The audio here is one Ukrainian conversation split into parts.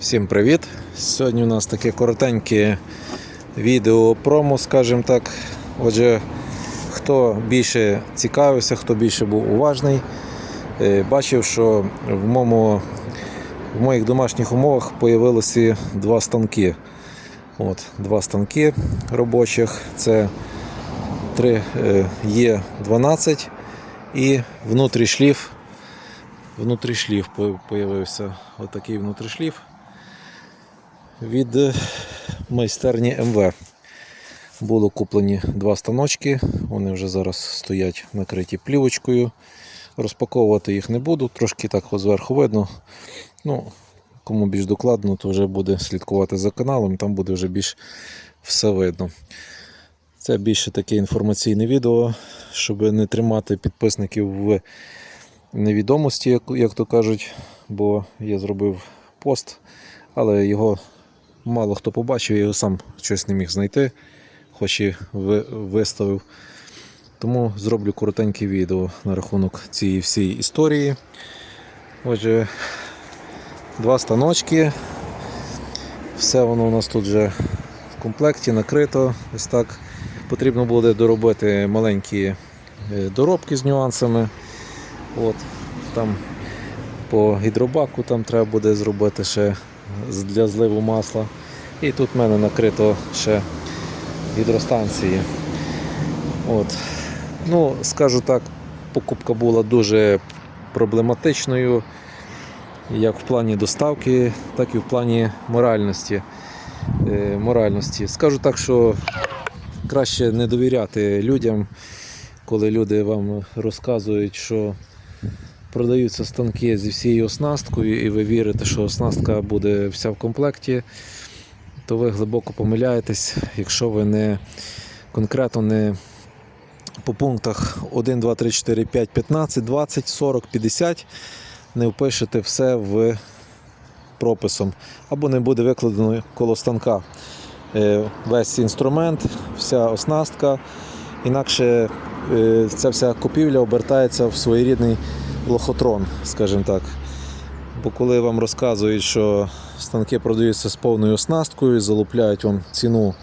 Всім привіт! Сьогодні у нас таке коротеньке відео промо, скажімо так. Отже, хто більше цікавився, хто більше був уважний, е, бачив, що в, моєму, в моїх домашніх умовах з'явилися два станки. От, два станки робочих. Це 3 Є12 і внутрішліф. Внутрішліф з'явився. Отакий внутрішліф від е, майстерні МВ. Було куплені два станочки, вони вже зараз стоять накриті плівочкою. Розпаковувати їх не буду, трошки так зверху видно. Ну, Кому більш докладно, то вже буде слідкувати за каналом, там буде вже більш все видно. Це більше таке інформаційне відео, щоб не тримати підписників в невідомості, як, як то кажуть, бо я зробив пост, але його мало хто побачив, я його сам щось не міг знайти, хоч і виставив. Тому зроблю коротеньке відео на рахунок цієї всієї історії. Отже, два станочки. Все воно у нас тут вже в комплекті накрито. Ось так. Потрібно буде доробити маленькі е, доробки з нюансами. От, там по гідробаку там треба буде зробити ще для зливу масла. І тут в мене накрито ще гідростанції. От. Ну, скажу так, покупка була дуже проблематичною, як в плані доставки, так і в плані моральності. Е, моральності. Скажу так, що краще не довіряти людям, коли люди вам розказують, що продаються станки зі всією оснасткою, і ви вірите, що оснастка буде вся в комплекті, то ви глибоко помиляєтесь, якщо ви не конкретно не по пунктах 1, 2, 3, 4, 5, 15, 20, 40, 50 не впишете все в прописом, або не буде викладено коло станка е, весь інструмент, вся оснастка. Інакше е, ця вся купівля обертається в своєрідний лохотрон, скажімо так. Бо коли вам розказують, що станки продаються з повною оснасткою, залупляють вам ціну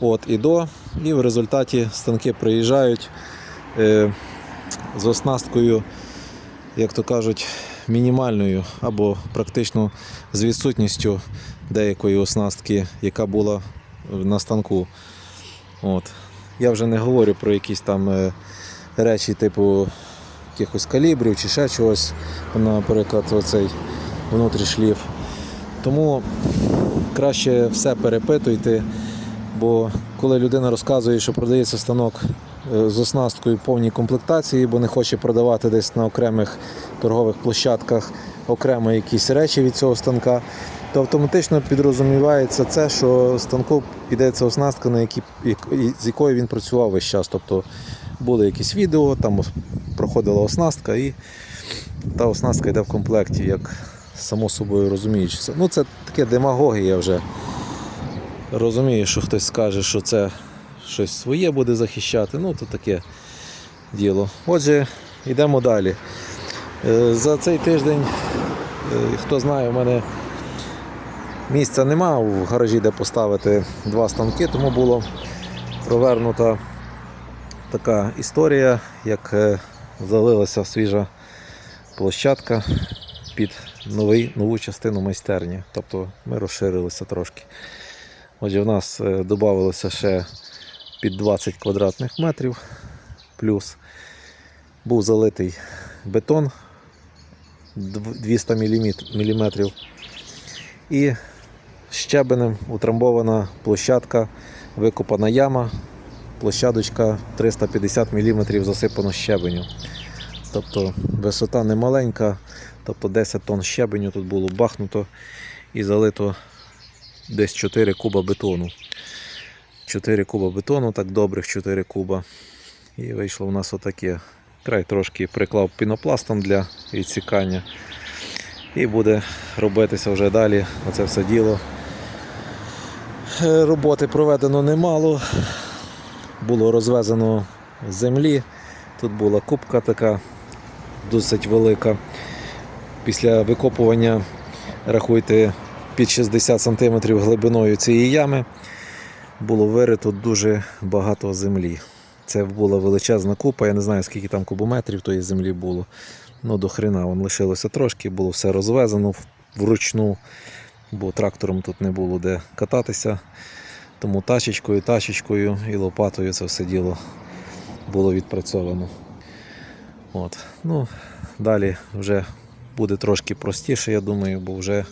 от і до, і в результаті станки приїжджають е, з оснасткою, як то кажуть, мінімальною або практично з відсутністю деякої оснастки, яка була на станку. От. Я вже не говорю про якісь там е, речі, типу якихось калібрів чи ще чогось, наприклад, оцей внутрішліф. Тому краще все перепитуйте, бо коли людина розказує, що продається станок е, з оснасткою повній комплектації, бо не хоче продавати десь на окремих торгових площадках окремо якісь речі від цього станка, то автоматично підрозумівається це, що станку йдеться оснастка, на які, з якою він працював весь час. Тобто були якісь відео, там проходила оснастка, і та оснастка йде в комплекті, як само собою розуміючися. Ну, це таке демагогія вже. Розумію, що хтось скаже, що це щось своє буде захищати, ну то таке діло. Отже, йдемо далі. Е, За цей тиждень, е, хто знає, у мене місця нема в гаражі, де поставити два станки, тому було провернута така історія, як е, залилася свіжа площадка під новий, нову частину майстерні. Тобто ми розширилися трошки. Отже, в нас е, додавалося ще під 20 квадратних метрів плюс був залитий бетон 200 мм і щебенем утрамбована площадка, викопана яма, площадочка 350 мм засипано щебеню. Тобто висота не маленька, тобто 10 тонн щебеню тут було бахнуто і залито десь 4 куба бетону. 4 куба бетону, так добрих 4 куба. І вийшло у нас отаке. Край трошки приклав пінопластом для відсікання. І буде робитися вже далі оце все діло. Е, Роботи проведено немало. Було розвезено землі. Тут була кубка така досить велика. Після викопування, рахуйте, під 60 см глибиною цієї ями було вирито дуже багато землі. Це була величезна купа, я не знаю, скільки там кубометрів тої землі було. Ну, до хрена вон лишилося трошки, було все розвезено вручну, бо трактором тут не було де кататися. Тому тачечкою, тачечкою і лопатою це все діло було відпрацьовано. От. Ну, далі вже буде трошки простіше, я думаю, бо вже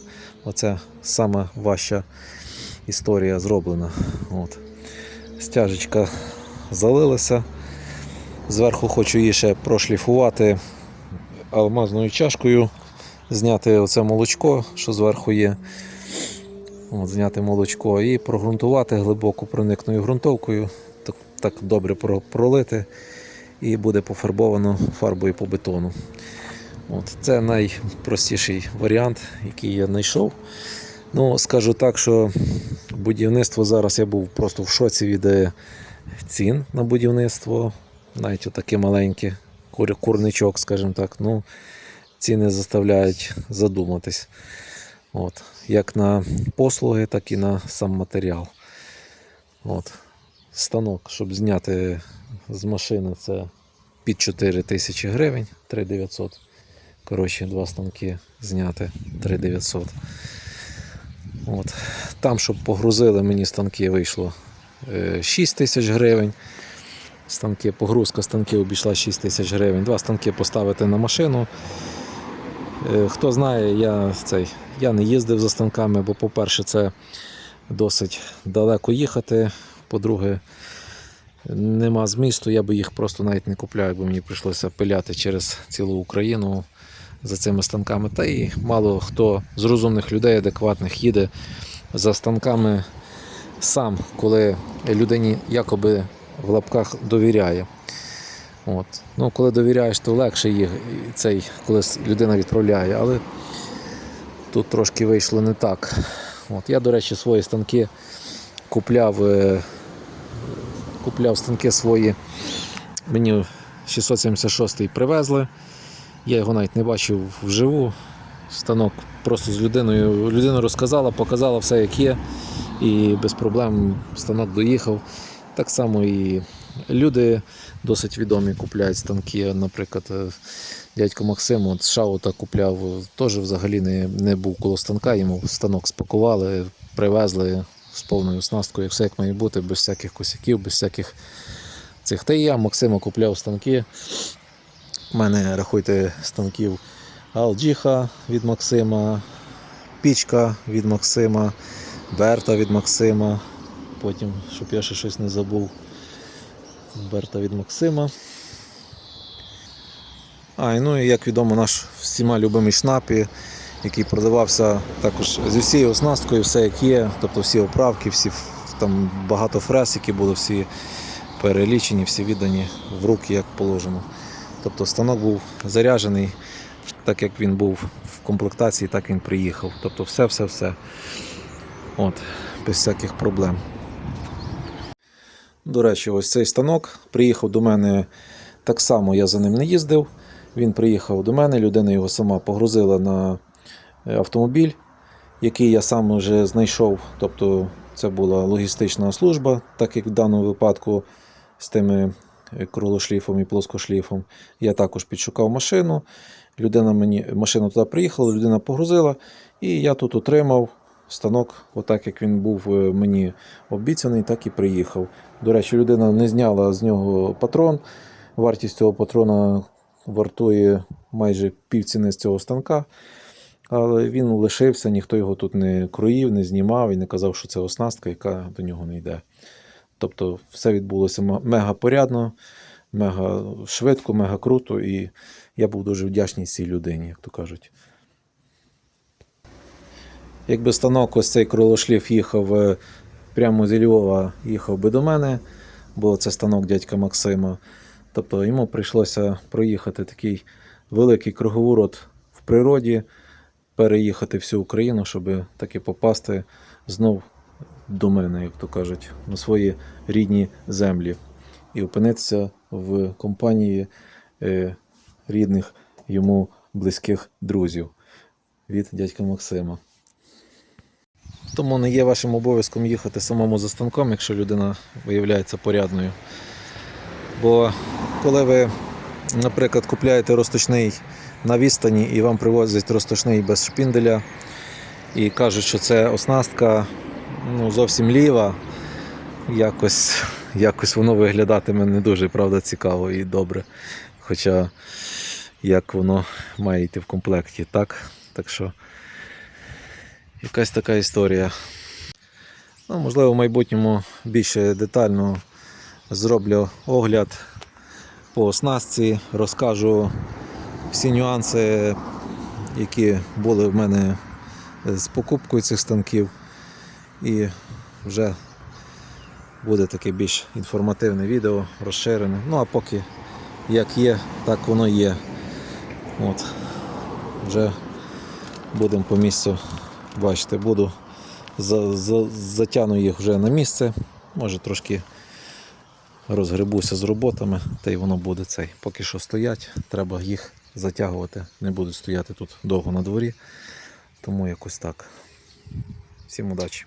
оце сама важча історія зроблена. От. Стяжечка залилася. Зверху хочу її ще прошліфувати алмазною чашкою, зняти оце молочко, що зверху є. Зняти молочко і прогрунтувати глибоко проникною ґрунтовкою, так, так добре пролити, і буде пофарбовано фарбою по бетону. От, це найпростіший варіант, який я знайшов. Ну, скажу так, що будівництво зараз я був просто в шоці від е, цін на будівництво. Навіть отаке маленьке кур- курничок, скажімо так. Ну, ціни заставляють задуматись. От. Як на послуги, так і на сам матеріал. От. Станок, щоб зняти з машини, це під 4 тисячі гривень, 3900. Коротше, два станки зняти 3900. От. Там, щоб погрузили, мені станки вийшло е, 6 тисяч гривень. Станки, погрузка станків обійшла 6 тисяч гривень. Два станки поставити на машину. Е, Хто знає, я, цей, я не їздив за станками, бо, по-перше, це досить далеко їхати. По-друге, нема змісту, я би їх просто навіть не купляв, якби мені прийшлося пиляти через цілу Україну за цими станками. Та і мало хто з розумних людей, адекватних, їде за станками сам, коли людині якоби в лапках довіряє. От. Ну, коли довіряєш, то легше їх цей, коли людина відправляє, але тут трошки вийшло не так. От. Я, до речі, свої станки купляв, е, купляв станки свої. Мені 676 привезли. Я його навіть не бачив вживу. Станок просто з людиною. Людина розказала, показала все, як є, і без проблем станок доїхав. Так само і люди досить відомі купляють станки. Наприклад, е, дядько Максим от Шаута купляв, теж взагалі не, не був коло станка, йому станок спакували, привезли з повною оснасткою, все як має бути, без всяких косяків, без всяких цих. Та і я Максима купляв станки. У мене, рахуйте, станків Алджіха від Максима, Пічка від Максима, Берта від Максима. Потім, щоб я ще щось не забув. Берта від Максима. А, і ну і як відомо, наш всіма любимий шнапі, який продавався також зі всією оснасткою, все як є, тобто всі оправки, всі там багато фрез, які були всі перелічені, всі віддані в руки, як положено. Тобто станок був заряджений, так як він був в комплектації, так він приїхав. Тобто все-все-все. От, без всяких проблем. До речі, ось цей станок приїхав до мене так само, я за ним не їздив. Він приїхав до мене, людина його сама погрузила на е, автомобіль, який я сам вже знайшов. Тобто це була логістична служба, так як в даному випадку з тими е, кролошліфом і плоскошліфом. Я також підшукав машину. Людина мені, машина туди приїхала, людина погрузила, і я тут отримав станок, отак як він був е, мені обіцяний, так і приїхав. До речі, людина не зняла з нього патрон. Вартість цього патрона вартує майже півціни з цього станка. Але він лишився, ніхто його тут не кроїв, не знімав і не казав, що це оснастка, яка до нього не йде. Тобто все відбулося мега порядно, мега швидко, мега круто, і я був дуже вдячний цій людині, як то кажуть. Якби станок ось цей кролошліф їхав е, прямо зі Львова, їхав би до мене, бо це станок дядька Максима. Тобто йому прийшлося проїхати такий великий круговорот в природі, переїхати всю Україну, щоб таки попасти знов до мене, як то кажуть, на свої рідні землі і опинитися в компанії е, рідних йому близьких друзів від дядька Максима. Тому не є вашим обов'язком їхати самому за станком, якщо людина виявляється порядною. Бо коли ви, наприклад, купляєте розточний на відстані і вам привозять розточний без шпінделя, і кажуть, що це оснастка ну, зовсім ліва, якось, якось воно виглядатиме не дуже правда, цікаво і добре. Хоча як воно має йти в комплекті, так? Так що якась така історія. Ну, можливо, в майбутньому більше детально зроблю огляд по оснастці, розкажу всі нюанси, які були в мене з покупкою цих станків. І вже буде таке більш інформативне відео, розширене. Ну а поки як є, так воно є. От. Вже будемо по місцю бачите, буду за, за, затягну їх вже на місце. Може трошки розгребуся з роботами, та й воно буде цей. Поки що стоять, треба їх затягувати. Не будуть стояти тут довго на дворі. Тому якось так. Всім удачі!